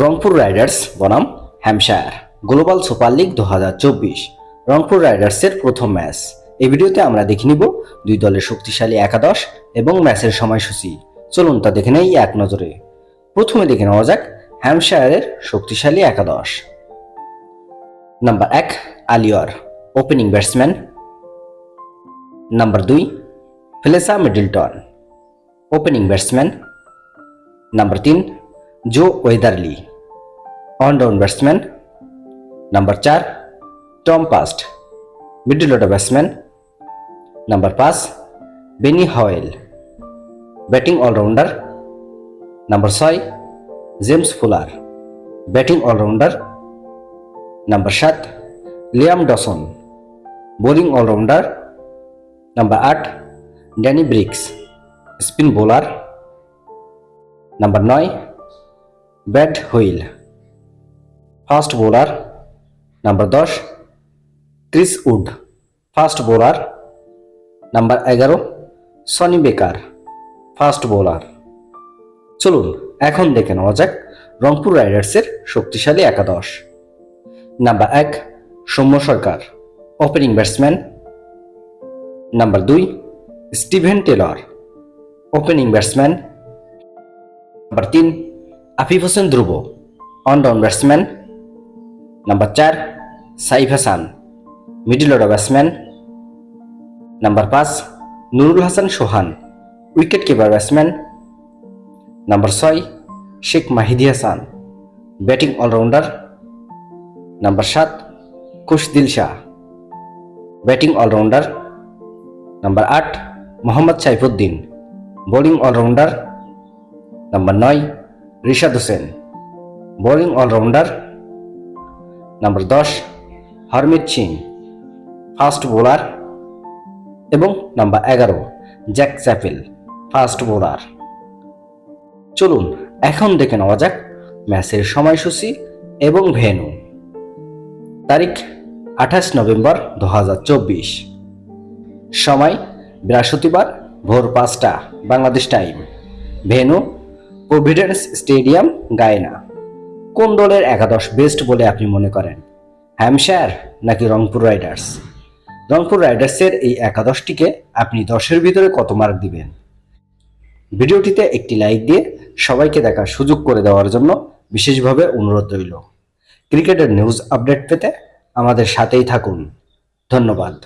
Rangpur riders বনাম Hampshire. Global super league দুহাজার চব্বিশ। রংপুর রাইডার্সের প্রথম ম্যাচ। এই ভিডিওতে আমরা দেখে নিব দুই দলের শক্তিশালী একাদশ এবং ম্যাচের সময়সূচি। চলুন তা দেখে নেই এক নজরে। প্রথমে দেখে নেওয়া যাক হ্যামশায়ারের শক্তিশালী একাদশ। নাম্বার এক, আলিয়র, ওপেনিং ব্যাটসম্যান। নাম্বার দুই, ফেলেসা মিডলটন, ওপেনিং ব্যাটসম্যান। নাম্বার তিন Joe Weatherley one down batsman number চার Tom Prest middle order batsman number পাঁচ Benny Howell batting allrounder number ছয় James Fuller batting allrounder number সাত Liam Dawson bowling allrounder number আট Danny Briggs spin bowler number নয় Brad Wheal. Fast bowler number দশ, Chris Wood. Fast bowler number এগারো, Sonny বেকার। Fast bowler. চলুন, এখন দেখে নেওয়া যাক রংপুর রাইডার্সের শক্তিশালী একাদশ। নাম্বার এক, Soumya Sarkar, opening batsman. Number দুই, Steven Taylor, opening batsman. Number তিন Afif Hossain Dhrubo one down batsman. Number চার, Saif Hassan, middle order batsman. Number পাঁচ, Nurul Hasan Sohan, wicketkeeper batsman. Number ছয়, Sheikh Mahedi Hasan, batting allrounder. Number সাত Khushdil Shah, batting allrounder. Number আট, Mohammad Saifuddin, bowling allrounder. Number নয় Rishad Hossain bowling allrounder. Number দশ, Harmeet Singh, fast bowler. এবং number এগারো, Jack chapel, fast bowler. চলুন, এখন দেখে নেওয়া যাক ম্যাচের সময়সূচি এবং ভেনু তারিখ, আঠাশ নভেম্বর দু হাজার চব্বিশ। সময়, বৃহস্পতিবার ভোর পাঁচটা, Bangladesh time. Venue Providence stadium Guyana. কোন দলের একাদশ বেস্ট বলে আপনি মনে করেন? হ্যামশায়ার নাকি রংপুর রাইডার্স? রংপুর রাইডার্সের এই একাদশটিকে আপনি দশের ভিতরে কত মার্ক দিবেন? ভিডিওটিতে একটি লাইক দিয়ে সবাইকে দেখার সুযোগ করে দেওয়ার জন্য বিশেষভাবে অনুরোধ রইল। ক্রিকেটের নিউজ আপডেট পেতে আমাদের সাথেই থাকুন। ধন্যবাদ।